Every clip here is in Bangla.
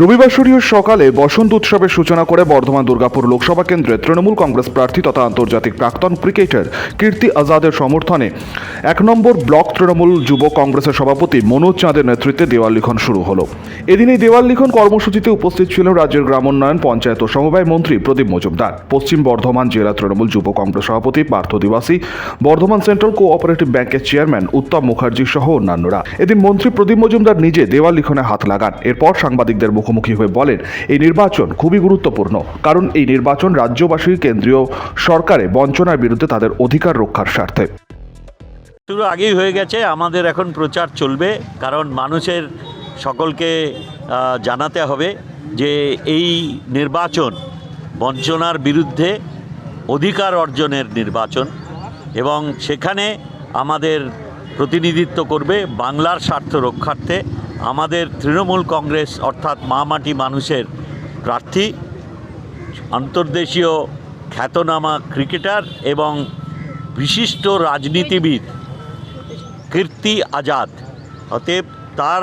রবিবার সূর্য সকালে বসন্ত উৎসবের সূচনা করে বর্ধমান দুর্গাপুর লোকসভা কেন্দ্রে তৃণমূল কংগ্রেস প্রার্থী তথা আন্তর্জাতিক প্রাক্তন ক্রিকেটার কীর্তি আজাদের সমর্থনে এক নম্বর ব্লক তৃণমূল যুব কংগ্রেসের সভাপতি মনোজ চাঁদের নেতৃত্বে দেওয়াল লিখন শুরু হলো। এদিন এই দেওয়াল লিখন কর্মসূচিতে উপস্থিত ছিলেন রাজ্যের গ্রামোন্নয়ন, পঞ্চায়েত ও সমবায় মন্ত্রী প্রদীপ মজুমদার, পশ্চিম বর্ধমান জেলা তৃণমূল যুব কংগ্রেস সভাপতি পার্থ দিবাসী, বর্ধমান সেন্ট্রাল কোঅপারেটিভ ব্যাংকের চেয়ারম্যান উত্তম মুখার্জি সহ অন্যান্যরা। এদিন মন্ত্রী প্রদীপ মজুমদার নিজে দেওয়াল লিখনে হাত লাগান। এরপর সাংবাদিকদের মুখোমুখি হয়ে বলেন, এই নির্বাচন খুবই গুরুত্বপূর্ণ, কারণ এই নির্বাচন রাজ্যবাসী, কেন্দ্রীয় সরকারে বঞ্চনার বিরুদ্ধে তাদের অধিকার রক্ষার স্বার্থে। শুরু আগেই হয়ে গেছে, আমাদের এখন প্রচার চলবে, কারণ মানুষের সকলকে জানাতে হবে যে এই নির্বাচন বঞ্চনার বিরুদ্ধে অধিকার অর্জনের নির্বাচন এবং সেখানে আমাদের প্রতিনিধিত্ব করবে বাংলার স্বার্থ রক্ষার্থে। আমাদের তৃণমূল কংগ্রেস অর্থাৎ মামাটি মানুষের প্রার্থী, আন্তর্দেশীয় খ্যাতনামা ক্রিকেটার এবং বিশিষ্ট রাজনীতিবিদ কীর্তি আজাদ। অতএব তার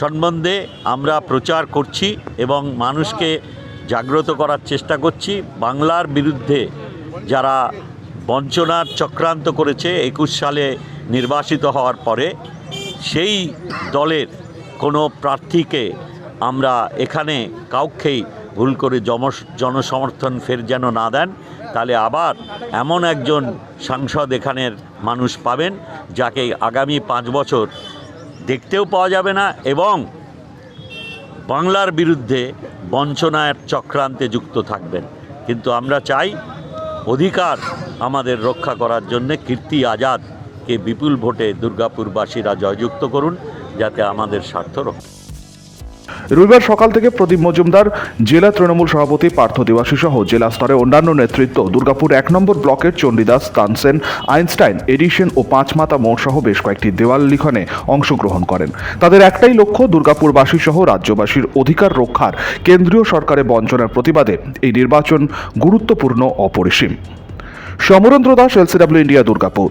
সম্বন্ধে আমরা প্রচার করছি এবং মানুষকে জাগ্রত করার চেষ্টা করছি। বাংলার বিরুদ্ধে যারা বঞ্চনার চক্রান্ত করেছে, একুশ সালে নির্বাসিত হওয়ার পরে সেই দলের কোনো প্রার্থীকে আমরা এখানে কাউকেই ভুল করে জনসমর্থন ফের যেন না দেন, তাহলে আবার এমন একজন সাংসদ এখানের মানুষ পাবেন, যাকে আগামী পাঁচ বছর দেখতেও পাওয়া যাবে না এবং বাংলার বিরুদ্ধে বঞ্চনার চক্রান্তে যুক্ত থাকবেন। কিন্তু আমরা চাই অধিকার আমাদের রক্ষা করার জন্যে কীর্তি আজাদকে বিপুল ভোটে দুর্গাপুরবাসীরা জয়যুক্ত করুন। যাতে আমাদের স্বার্থ রক্ষা রবিবার সকাল থেকে প্রদীপ মজুমদার, জেলা তৃণমূল সভাপতি পার্থ দিবাসী সহ জেলা স্তরে অন্যান্য নেতৃত্ব, দুর্গাপুর এক নম্বর ব্লকের চণ্ডীদাস তানসেন আইনস্টাইন, এডিশন ও পাঁচমাতা মোড় সহ বেশ কয়েকটি দেওয়াল লিখনে অংশগ্রহণ করেন। তাদের একটাই লক্ষ্য দুর্গাপুরবাসী সহ রাজ্যবাসীর অধিকার রক্ষার। কেন্দ্রীয় সরকারের বঞ্চনার প্রতিবাদে এই নির্বাচন গুরুত্বপূর্ণ অপরিসীম। Samarendra Das, LCW India, Durgapur.